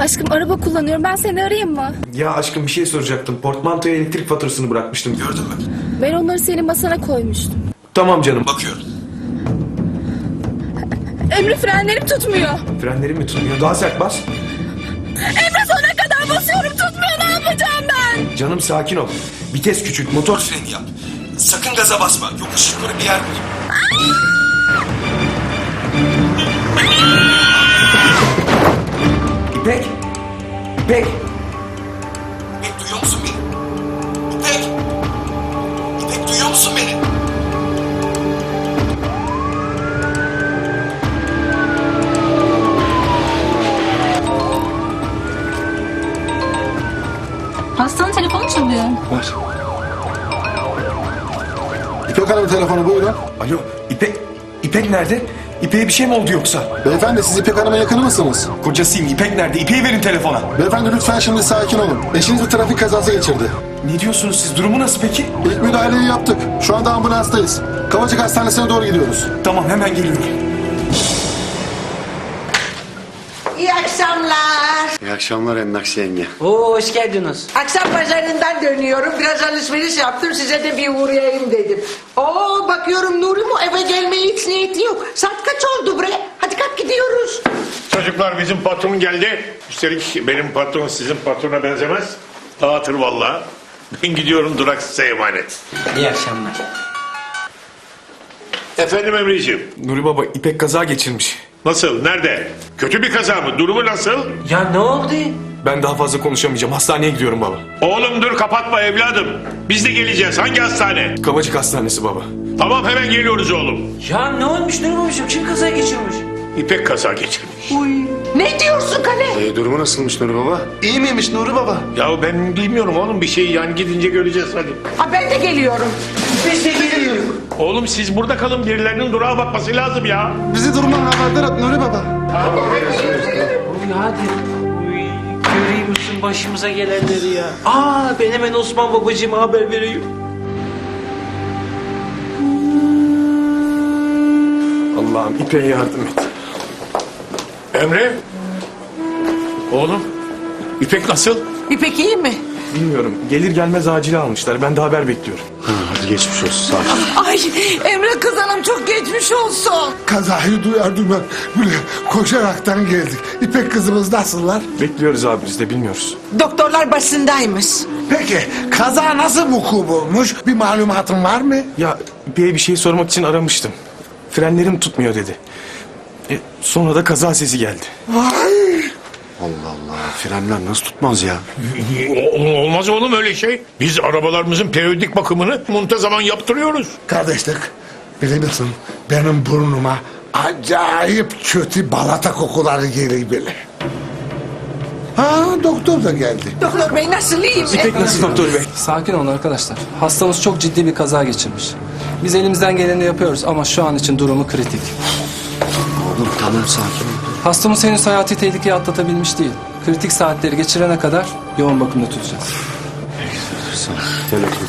Aşkım araba kullanıyorum. Ben seni arayayım mı? Ya aşkım bir şey soracaktım. Portmantoya elektrik faturasını bırakmıştım. Gördün mü? Ben onları senin masana koymuştum. Tamam canım. Bakıyorum. Emre frenlerim tutmuyor. Frenlerim mi tutmuyor? Daha sert bas. Emre sona kadar basıyorum tutmuyor. Ne yapacağım ben? Canım sakin ol. Vites küçült. Motor freni yap. Sakın gaza basma. Yokuş yukarı bir yer bul. İpek. İpek. İpek duyuyor musun beni? İpek. İpek duyuyor musun beni? Hastanın telefonu çalıyor. Ver. İpek Hanım telefonu buyurun. Alo İpek. İpek nerede? İpek'e bir şey mi oldu yoksa? Beyefendi siz İpek Hanım'a yakını mısınız? Kocasıyım. İpek nerede? İpek'i verin telefona. Beyefendi lütfen şimdi sakin olun. Eşiniz bir trafik kazası geçirdi. Ne diyorsunuz siz? Durumu nasıl peki? İlk müdahaleyi yaptık. Şu anda ambulanstayız. Kavacık Hastanesi'ne doğru gidiyoruz. Tamam hemen geliyorum. Akşamlar. İyi akşamlar Emlakçı yenge. Oo hoş geldiniz. Akşam pazarından dönüyorum. Biraz alışveriş yaptım. Size de bir uğrayayım dedim. Oo bakıyorum Nuri mu eve gelmeye hiç niyeti yok. Saat kaç oldu bre? Hadi kalk gidiyoruz. Çocuklar bizim patron geldi. Üstelik benim patron sizin patrona benzemez. Dağıtır vallahi. Ben gidiyorum durak size emanet. İyi akşamlar. Efendim Emre'ciğim. Nuri Baba İpek kaza geçirmiş. Nasıl? Nerede? Kötü bir kaza mı? Durumu nasıl? Ya ne oldu? Ben daha fazla konuşamayacağım. Hastaneye gidiyorum baba. Oğlum dur kapatma evladım. Biz de geleceğiz. Hangi hastane? Kavacık Hastanesi baba. Tamam hemen geliyoruz oğlum. Ya ne olmuş ne olmuş? Kim kaza geçirmiş? İpek kaza geçirmiş. Ne diyorsun Kale? E, durumu nasılmış Nuri Baba? İyi miymiş Nuri Baba? Ya ben bilmiyorum oğlum bir şey yani gidince göreceğiz hadi. Ha ben de geliyorum. Biz de geliyoruz. Oğlum siz burada kalın birilerinin durağa bakması lazım ya. Bizi durumdan haberdar et Nuri Baba. Uy hadi. Uy, göreyim misin başımıza gelenleri ya. Aa ben hemen Osman babacığıma haber vereyim. Allah'ım İpek'e yardım et. Emre. Oğlum. İpek nasıl? İpek iyi mi? Bilmiyorum. Gelir gelmez acile almışlar. Ben de haber bekliyorum. Geçmiş olsun. Sağ ol. Ay Emre kız hanım çok geçmiş olsun. Kazayı duyar duymaz böyle koşaraktan geldik. İpek kızımız nasıllar? Bekliyoruz abi biz de bilmiyoruz. Doktorlar başındaymış. Peki kaza nasıl vuku bulmuş? Bir malumatın var mı? Ya İpek'e bir şey sormak için aramıştım. Frenlerim tutmuyor dedi. E, sonra da kaza sesi geldi. Vay! Allah Allah. Frenler nasıl tutmaz ya? Olmaz oğlum öyle şey. Biz arabalarımızın periyodik bakımını muntazaman yaptırıyoruz. Kardeşlik biliyor musun benim burnuma acayip kötü balata kokuları geliyor böyle. Ha doktor da geldi. Doktor bey nasıl iyi mi? İpek nasıl doktor bey? Sakin olun arkadaşlar. Hastamız çok ciddi bir kaza geçirmiş. Biz elimizden geleni yapıyoruz ama şu an için durumu kritik. Tamam sakin ol. Hastamız henüz hayati tehlikeyi atlatabilmiş değil. Kritik saatleri geçirene kadar yoğun bakımda tutacağız. Gel otur.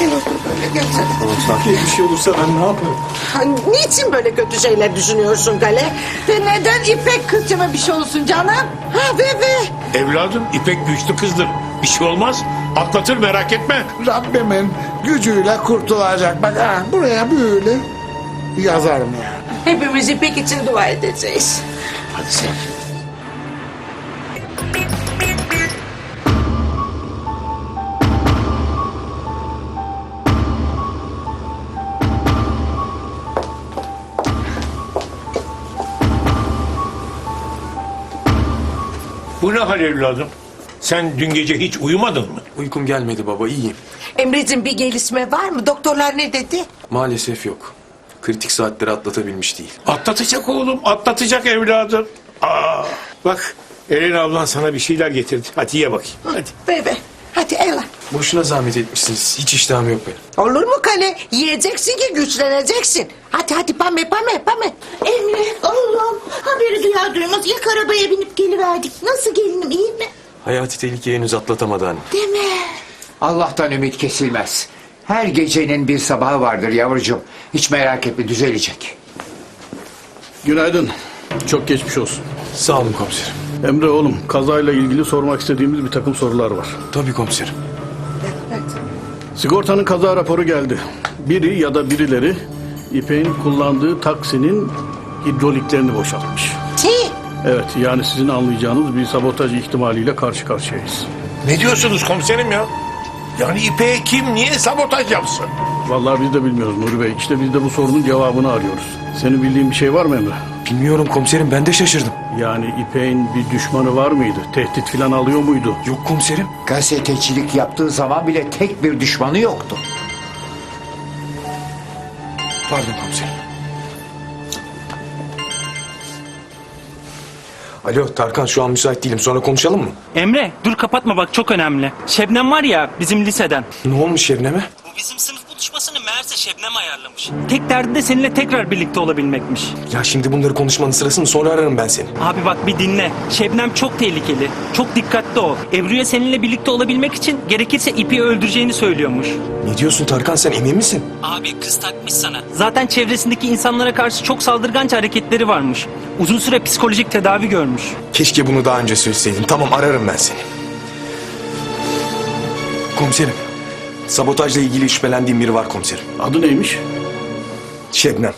Gel otur böyle gel sen. Bir şey olursa ben ne yaparım? Ha, niçin böyle kötü şeyler düşünüyorsun Gale? Ve neden İpek kızcama bir şey olsun canım? Ha ve ve. Evladım İpek güçlü kızdır. Bir şey olmaz. Atlatır merak etme. Rabbimin gücüyle kurtulacak. Bak ha buraya böyle yazarım ya. Hepimiz İpek için dua edeceğiz. Hadi sen. Bu ne hal evladım? Sen dün gece hiç uyumadın mı? Uykum gelmedi baba iyiyim. Emre'cim bir gelişme var mı? Doktorlar ne dedi? Maalesef yok. Kritik saatleri atlatabilmiş değil. Atlatacak oğlum, atlatacak evladım. Aa, bak Eren ablan sana bir şeyler getirdi. Hadi ye bakayım. Hadi. Ve. Hadi Ela. Boşuna zahmet etmişsiniz. Hiç iştahım yok benim. Olur mu Kale? Yiyeceksin ki güçleneceksin. Hadi hadi pame pame pame. Emre oğlum haberi duyar duymaz ilk arabaya binip geliverdik. Nasıl gelinim iyi mi? Hayati tehlikeyi henüz atlatamadı anne. Deme. Allah'tan ümit kesilmez. Her gecenin bir sabahı vardır yavrucuğum. Hiç merak etme düzelecek. Günaydın. Çok geçmiş olsun. Sağ olun komiserim. Emre oğlum kazayla ilgili sormak istediğimiz bir takım sorular var. Tabii komiserim. Sigortanın kaza raporu geldi. Biri ya da birileri İpek'in kullandığı taksinin hidroliklerini boşaltmış. Ki Evet yani sizin anlayacağınız bir sabotaj ihtimaliyle karşı karşıyayız. Ne diyorsunuz komiserim ya? Yani İpek'e kim niye sabotaj yapsın? Vallahi biz de bilmiyoruz Nuri Bey. İşte biz de bu sorunun cevabını arıyoruz. Senin bildiğin bir şey var mı Emre? Bilmiyorum komiserim ben de şaşırdım. Yani İpek'in bir düşmanı var mıydı? Tehdit falan alıyor muydu? Yok komiserim. Gazetecilik yaptığı zaman bile tek bir düşmanı yoktu. Pardon komiserim. Alo Tarkan şu an müsait değilim sonra konuşalım mı? Emre dur kapatma bak çok önemli. Şebnem var ya bizim liseden. Ne olmuş Şebnem'e? Bu bizim sınıf buluşmasını meğerse Şebnem ayarlamış. Tek derdi de seninle tekrar birlikte olabilmekmiş. Ya şimdi bunları konuşmanın sırası mı sonra ararım ben seni. Abi bak bir dinle. Şebnem çok tehlikeli. Çok dikkatli ol. Ebru'ya seninle birlikte olabilmek için gerekirse ipi öldüreceğini söylüyormuş. Ne diyorsun Tarkan sen emin misin? Abi kız takmış sana. Zaten çevresindeki insanlara karşı çok saldırganca hareketleri varmış. Uzun süre psikolojik tedavi görmüş. Keşke bunu daha önce söyleseydin. Tamam ararım ben seni. Komiserim. Sabotajla ilgili şüphelendiğim biri var komiserim. Adı neymiş? Şebnem.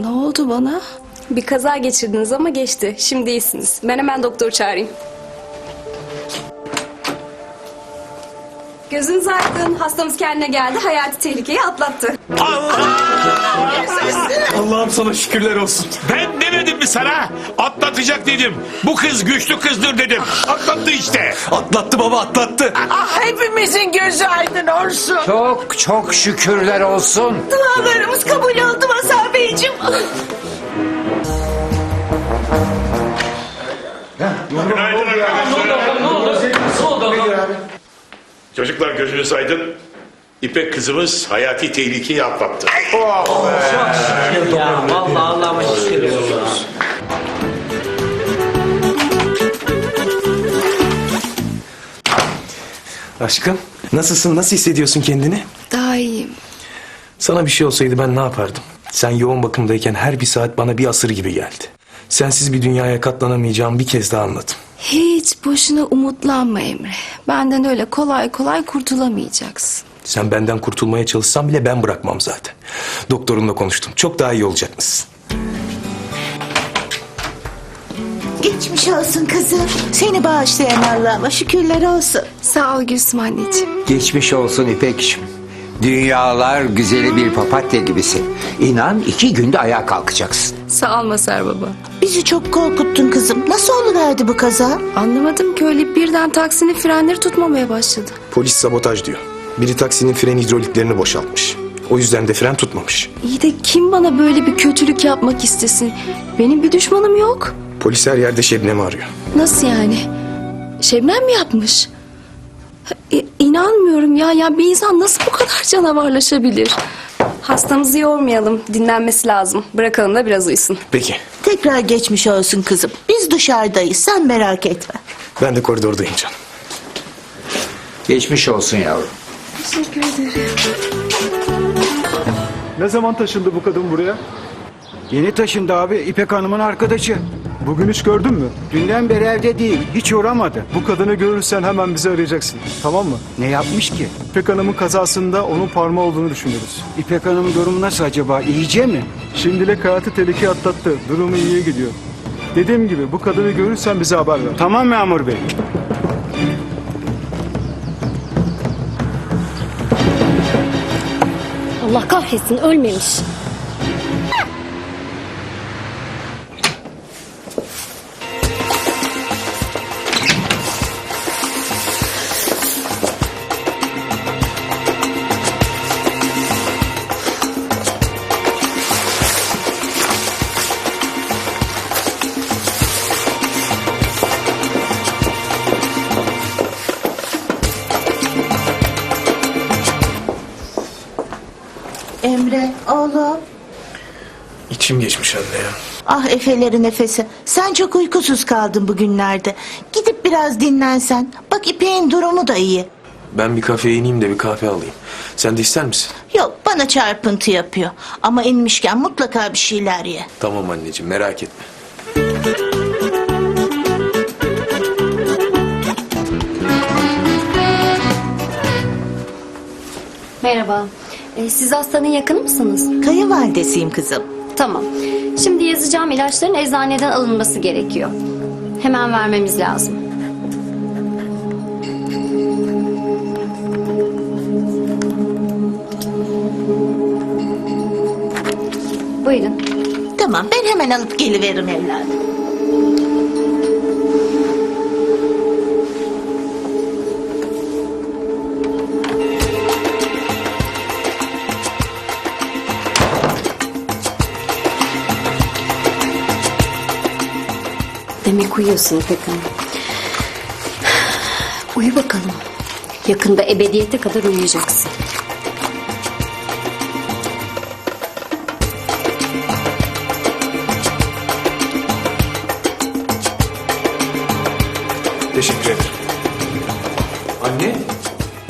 Ne oldu bana? Bir kaza geçirdiniz ama geçti. Şimdi iyisiniz. Ben hemen doktor çağırayım. Gözünüz aydın. Hastamız kendine geldi. Hayati tehlikeyi atlattı. Allah'ım sana şükürler olsun. Ben demedim mi sana? Atlatacak dedim. Bu kız güçlü kızdır dedim. Atlattı işte. Atlattı baba atlattı. Ah hepimizin gözü aydın olsun. Çok çok şükürler olsun. dualarımız Çocuklar gözünüz aydın. İpek kızımız hayati tehlikeyi atlattı. Ya vallahi Allah'ıma şükür ya. Aşkım nasılsın nasıl hissediyorsun kendini? Daha iyiyim. Sana bir şey olsaydı ben ne yapardım? Sen yoğun bakımdayken her bir saat bana bir asır gibi geldi. Sensiz bir dünyaya katlanamayacağımı bir kez daha anladım. Hiç boşuna umutlanma Emre. Benden öyle kolay kolay kurtulamayacaksın. Sen benden kurtulmaya çalışsan bile ben bırakmam zaten. Doktorumla konuştum. Çok daha iyi olacakmışsın. Geçmiş olsun kızım. Seni bağışlayan Allah'ıma şükürler olsun. Sağ ol Gülsüm anneciğim. Geçmiş olsun İpek'ciğim. Dünyalar güzeli bir papatya gibisin. İnan iki günde ayağa kalkacaksın. Sağ ol Masar baba. Bizi çok korkuttun kızım. Nasıl oluverdi bu kaza? Anlamadım ki öyle birden taksinin frenleri tutmamaya başladı. Polis sabotaj diyor. Biri taksinin fren hidroliklerini boşaltmış. O yüzden de fren tutmamış. İyi de kim bana böyle bir kötülük yapmak istesin? Benim bir düşmanım yok. Polis her yerde Şebnem'i arıyor. Nasıl yani? Şebnem mi yapmış? İ- İnanmıyorum ya. Ya bir insan nasıl bu kadar canavarlaşabilir? Hastamızı yormayalım. Dinlenmesi lazım. Bırakalım da biraz uyusun. Peki. Tekrar geçmiş olsun kızım. Biz dışarıdayız. Sen merak etme. Ben de koridordayım canım. Geçmiş olsun yavrum. Teşekkür ederim. Ne zaman taşındı bu kadın buraya? Yeni taşındı abi. İpek Hanım'ın arkadaşı. Bugün hiç gördün mü? Dünden beri evde değil. Hiç uğramadı. Bu kadını görürsen hemen bizi arayacaksın. Tamam mı? Ne yapmış ki? İpek Hanım'ın kazasında onun parmağı olduğunu düşünüyoruz. İpek Hanım'ın durumu nasıl acaba? İyice mi? Şimdilik hayatı tehlike atlattı. Durumu iyiye gidiyor. Dediğim gibi bu kadını görürsen bize haber ver. Tamam memur bey. Allah kahretsin ölmemiş. Emre oğlum. İçim geçmiş anne ya. Ah Efe'leri nefesi. Sen çok uykusuz kaldın bugünlerde. Gidip biraz dinlensen. Bak İpek'in durumu da iyi. Ben bir kafeye ineyim de bir kahve alayım. Sen de ister misin? Yok bana çarpıntı yapıyor. Ama inmişken mutlaka bir şeyler ye. Tamam anneciğim merak etme. Merhaba. Ee, siz hastanın yakını mısınız? Kayınvalidesiyim kızım. Tamam. Şimdi yazacağım ilaçların eczaneden alınması gerekiyor. Hemen vermemiz lazım. Buyurun. Tamam ben hemen alıp geliveririm evladım. Uyuyorsun İpek Hanım. Uyu bakalım. Yakında ebediyete kadar uyuyacaksın. Teşekkür ederim. Anne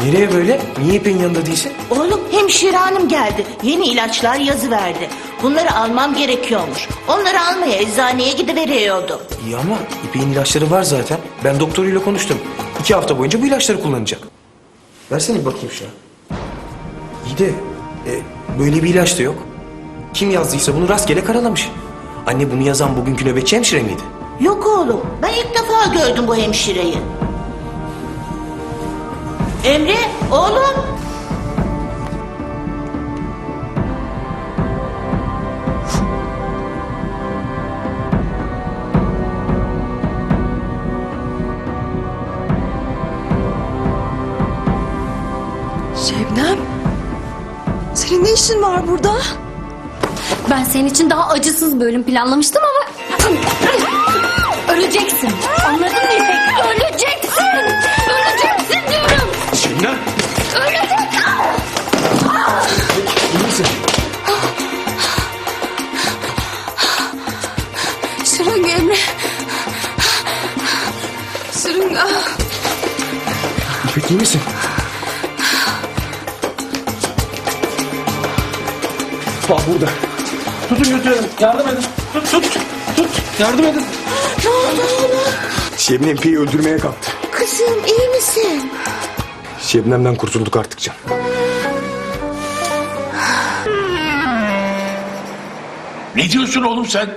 nereye böyle? Niye İpek'in yanında değilsin? Oğlum hemşire hanım geldi. Yeni ilaçlar yazı verdi. Bunları almam gerekiyormuş. Onları almaya eczaneye gidiveriyordum. İyi ama İpek'in ilaçları var zaten. Ben doktoruyla konuştum. İki hafta boyunca bu ilaçları kullanacak. Versene bir bakayım şuna. İyi de e, böyle bir ilaç da yok. Kim yazdıysa bunu rastgele karalamış. Anne bunu yazan bugünkü nöbetçi hemşire miydi? Yok oğlum ben ilk defa gördüm bu hemşireyi. Emre oğlum. İşin var burada? Ben senin için daha acısız bölüm planlamıştım ama... Öleceksin. Anladın mı İpek? Öleceksin. Öleceksin diyorum. Şebnem. Öleceksin. İyi misin? Şırınga Emre. Şırınga. İpek iyi misin? Bak burada. Tutun götürün. Yardım edin. Tut tut. Tut. Yardım edin. Ne oldu oğlum? Şebnem İpek'i öldürmeye kalktı. Kızım iyi misin? Şebnem'den kurtulduk artık Can. Ne diyorsun oğlum sen?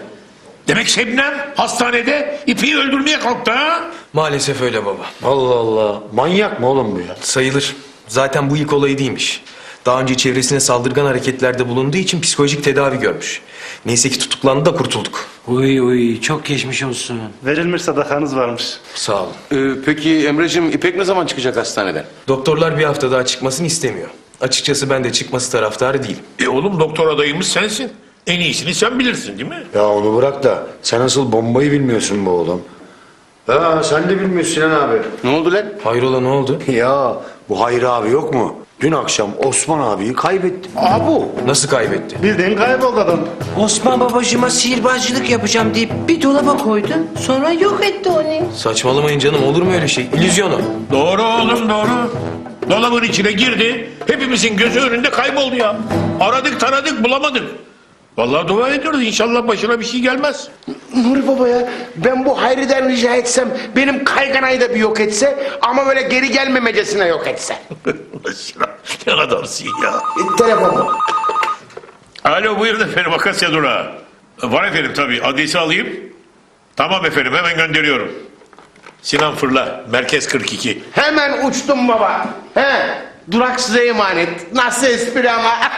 Demek Şebnem hastanede ipi öldürmeye kalktı ha? Maalesef öyle baba. Allah Allah. Manyak mı oğlum bu ya? Sayılır. Zaten bu ilk olayı değilmiş. Daha önce çevresine saldırgan hareketlerde bulunduğu için psikolojik tedavi görmüş. Neyse ki tutuklandı da kurtulduk. Uy uy çok geçmiş olsun. Verilmiş sadakanız varmış. Sağ olun. Ee, peki Emre'cim İpek ne zaman çıkacak hastaneden? Doktorlar bir hafta daha çıkmasını istemiyor. Açıkçası ben de çıkması taraftarı değilim. E oğlum doktor adayımız sensin. En iyisini sen bilirsin değil mi? Ya onu bırak da sen asıl bombayı bilmiyorsun bu oğlum. Ha sen de bilmiyorsun Sinan abi. Ne oldu lan? Hayrola ne oldu? Ya bu Hayri abi yok mu? Dün akşam Osman abiyi kaybetti. Abu. Nasıl kaybetti? Bildiğin kayboldu adam. Osman babacığıma sihirbazcılık yapacağım deyip bir dolaba koydu. Sonra yok etti onu. Saçmalamayın canım olur mu öyle şey? İllüzyon o. Doğru oğlum doğru. Dolabın içine girdi. Hepimizin gözü önünde kayboldu ya. Aradık taradık bulamadık. Vallahi dua ediyoruz inşallah başına bir şey gelmez. Nuri Baba ya ben bu Hayri'den rica etsem benim kayganayı da bir yok etse ama böyle geri gelmemecesine yok etse. ne adamsın ya. E, telefonu. Alo buyurun efendim Akasya Durağı. Var efendim tabii adresi alayım. Tamam efendim hemen gönderiyorum. Sinan Fırla Merkez 42. Hemen uçtum baba. He. Durak size emanet. Nasıl espri ama.